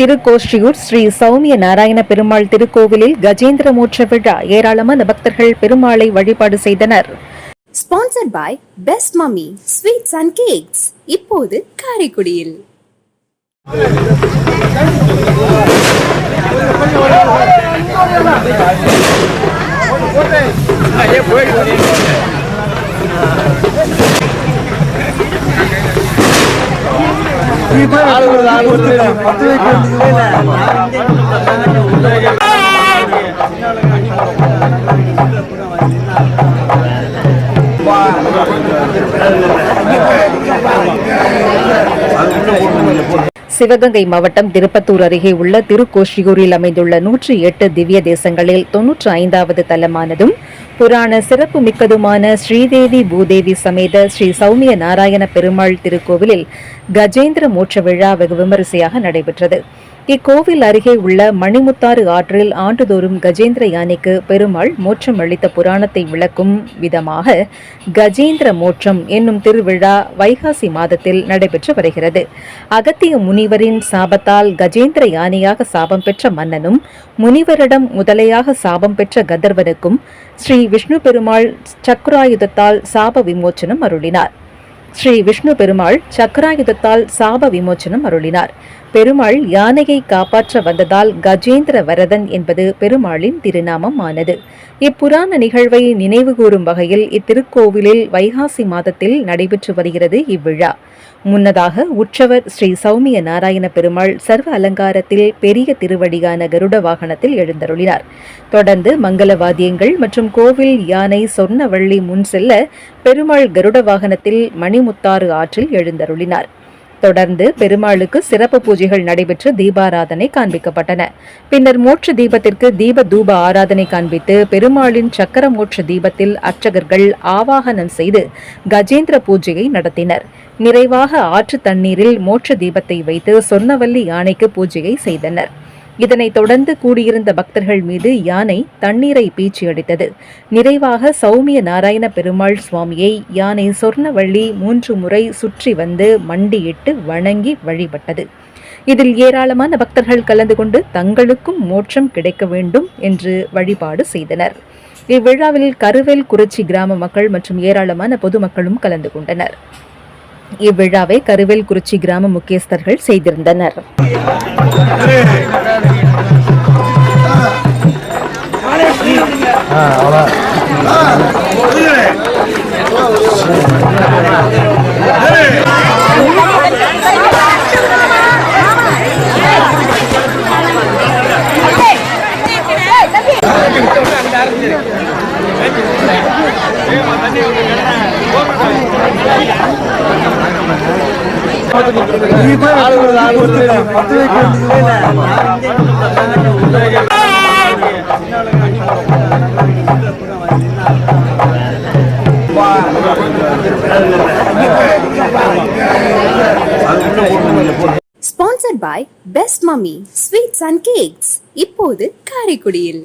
திருக்கோஷ்டியூர் ஸ்ரீ சௌமிய நாராயண பெருமாள் திருக்கோவிலில் கஜேந்திர மோட்ச விழா. ஏராளமான பக்தர்கள் பெருமாளை வழிபாடு செய்தனர். Sponsored by best mummy sweets and cakes இப்போது காரைக்குடியில். போட்டு சிவகங்கை மாவட்டம் திருப்பத்தூர் அருகே உள்ள திருக்கோஷியூரில் அமைந்துள்ள நூற்றி எட்டு திவ்ய தேசங்களில் தொன்னூற்று ஐந்தாவது தலமானதும் புராண சிறப்பு மிக்கதுமான ஸ்ரீதேவி பூதேவி சமேத ஸ்ரீ சௌமிய நாராயண பெருமாள் திருக்கோவிலில் கஜேந்திர மோட்ச விழா வெகு விமரிசையாக நடைபெற்றது. இக்கோவில் அருகே உள்ள மணிமுத்தாறு ஆற்றில் ஆண்டுதோறும் கஜேந்திர யானைக்கு பெருமாள் மோட்சம் அளித்த புராணத்தை விளக்கும் விதமாக கஜேந்திர மோட்சம் என்னும் திருவிழா வைகாசி மாதத்தில் நடைபெற்று வருகிறது. அகத்திய முனிவரின் சாபத்தால் கஜேந்திர யானையாக சாபம் பெற்ற மன்னனும் முனிவரிடம் முதலையாக சாபம் பெற்ற கதர்வனுக்கும் ஸ்ரீ விஷ்ணு பெருமாள் சக்கராயுதத்தால் சாப விமோச்சனம் அருளினார். ஸ்ரீ விஷ்ணு பெருமாள் சக்கராயுதத்தால் சாப விமோச்சனம் அருளினார். பெருமாள் யானையை காப்பாற்ற வந்ததால் கஜேந்திர வரதன் என்பது பெருமாளின் திருநாமம் ஆனது இப்புராண நிகழ்வை நினைவுகூரும் வகையில் இத்திருக்கோவிலில் வைகாசி மாதத்தில் நடைபெற்று வருகிறது இவ்விழா. முன்னதாக உற்சவர் ஸ்ரீ சௌமிய நாராயண பெருமாள் சர்வ அலங்காரத்தில் பெரிய திருவடியான கருட வாகனத்தில் எழுந்தருளினார். தொடர்ந்து மங்கள வாத்தியங்கள் மற்றும் கோவில் யானை சொர்ணவள்ளி முன் செல்ல பெருமாள் கருட வாகனத்தில் மணிமுத்தாறு ஆற்றில் எழுந்தருளினார். தொடர்ந்து பெருமாளுக்கு சிறப்பு பூஜைகள் நடைபெற்று தீபாராதனை காண்பிக்கப்பட்டன. பின்னர் மோட்ச தீபத்திற்கு தீப தூப ஆராதனை காண்பித்து பெருமாளின் சக்கர மோட்ச தீபத்தில் அர்ச்சகர்கள் ஆவாகனம் செய்து கஜேந்திர பூஜையை நடத்தினர். நிறைவாக ஆற்று தண்ணீரில் மோட்ச தீபத்தை வைத்து சொன்னவல்லி யானைக்கு பூஜையை செய்தனர். இதனைத் தொடர்ந்து கூடியிருந்த பக்தர்கள் மீது யானை தண்ணீரை பீச்சி அடித்தது. நிறைவாக சௌமிய நாராயண பெருமாள் சுவாமியை யானை சொர்ணவள்ளி மூன்று முறை சுற்றி வந்து மண்டியிட்டு வணங்கி வழிபட்டது. இதில் ஏராளமான பக்தர்கள் கலந்து கொண்டு தங்களுக்கும் மோட்சம் கிடைக்க வேண்டும் என்று வழிபாடு செய்தனர். இவ்விழாவில் கருவேல் குறிச்சி கிராம மக்கள் மற்றும் ஏராளமான பொதுமக்களும் கலந்து கொண்டனர். இவ்விழாவை கருவேல்குறிச்சி கிராம முக்கியஸ்தர்கள் செய்திருந்தனர். Sponsored by best mummy sweets and cakes இப்போது காரைக்குடியில்.